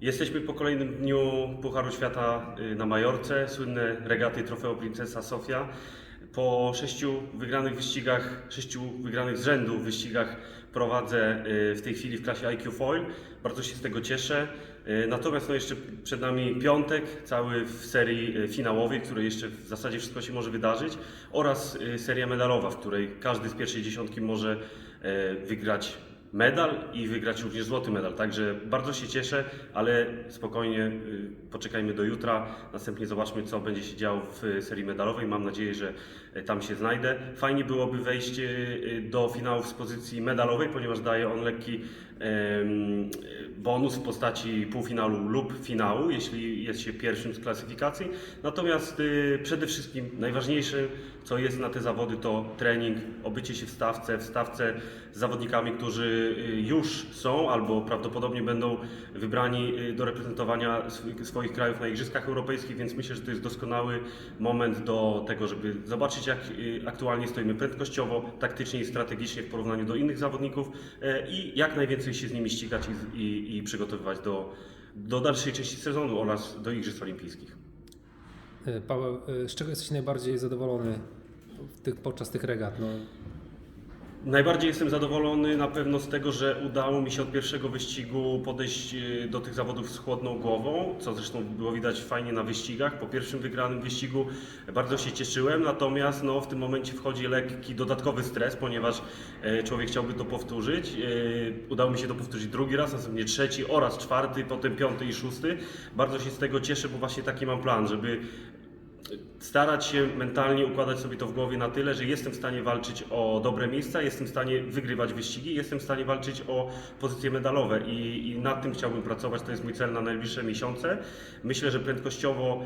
Jesteśmy po kolejnym dniu Pucharu Świata y, na Majorce, słynne regaty Trofeo Princesa Sofia. Po sześciu wygranych wyścigach, sześciu wygranych z rzędu wyścigach prowadzę y, w tej chwili w klasie IQ Foil. Bardzo się z tego cieszę. Y, Natomiast no jeszcze przed nami piątek, cały w serii finałowej, w której jeszcze w zasadzie wszystko się może wydarzyć oraz seria medalowa, w której każdy z pierwszej dziesiątki może wygrać medal i wygrać również złoty medal. Także bardzo się cieszę, ale spokojnie y, poczekajmy do jutra. Następnie zobaczmy, co będzie się działo w serii medalowej. Mam nadzieję, że y, tam się znajdę. Fajnie byłoby wejść y, do finałów z pozycji medalowej, ponieważ daje on lekki em, bonus w postaci półfinału lub finału, jeśli jest się pierwszym z klasyfikacji. Natomiast y, przede wszystkim najważniejsze, co jest na te zawody, to trening, obycie się w stawce, w stawce z zawodnikami, którzy y, już są albo prawdopodobnie będą wybrani y, do reprezentowania sw- swoich krajów na Igrzyskach Europejskich, więc myślę, że to jest doskonały moment do tego, żeby zobaczyć, jak aktualnie stoimy prędkościowo, taktycznie i strategicznie w porównaniu do innych zawodników e, i jak najwięcej się z nimi ścigać i, i, i przygotowywać do, do dalszej części sezonu oraz do Igrzysk Olimpijskich. E, Paweł, e, z czego jesteś najbardziej zadowolony tych, podczas tych regat? No, Najbardziej jestem zadowolony na pewno z tego, że udało mi się od pierwszego wyścigu podejść e, do tych zawodów z chłodną głową, co zresztą było widać fajnie na wyścigach. Po pierwszym wygranym wyścigu bardzo się cieszyłem, natomiast no, w tym momencie wchodzi lekki dodatkowy stres, ponieważ e, człowiek chciałby to powtórzyć. E, Udało mi się to powtórzyć drugi raz, następnie trzeci oraz czwarty, potem piąty i szósty. Bardzo się z tego cieszę, bo właśnie taki mam plan, żeby starać się mentalnie układać sobie to w głowie na tyle, że jestem w stanie walczyć o dobre miejsca, jestem w stanie wygrywać wyścigi, jestem w stanie walczyć o pozycje medalowe i, i nad tym chciałbym pracować. To jest mój cel na najbliższe miesiące. Myślę, że prędkościowo,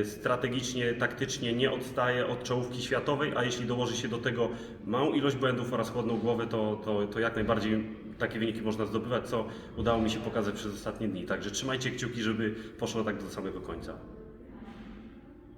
y, strategicznie, taktycznie nie odstaję od czołówki światowej, a jeśli dołoży się do tego małą ilość błędów oraz chłodną głowę, to, to, to jak najbardziej takie wyniki można zdobywać, co udało mi się pokazać przez ostatnie dni. Także trzymajcie kciuki, żeby poszło tak do samego końca.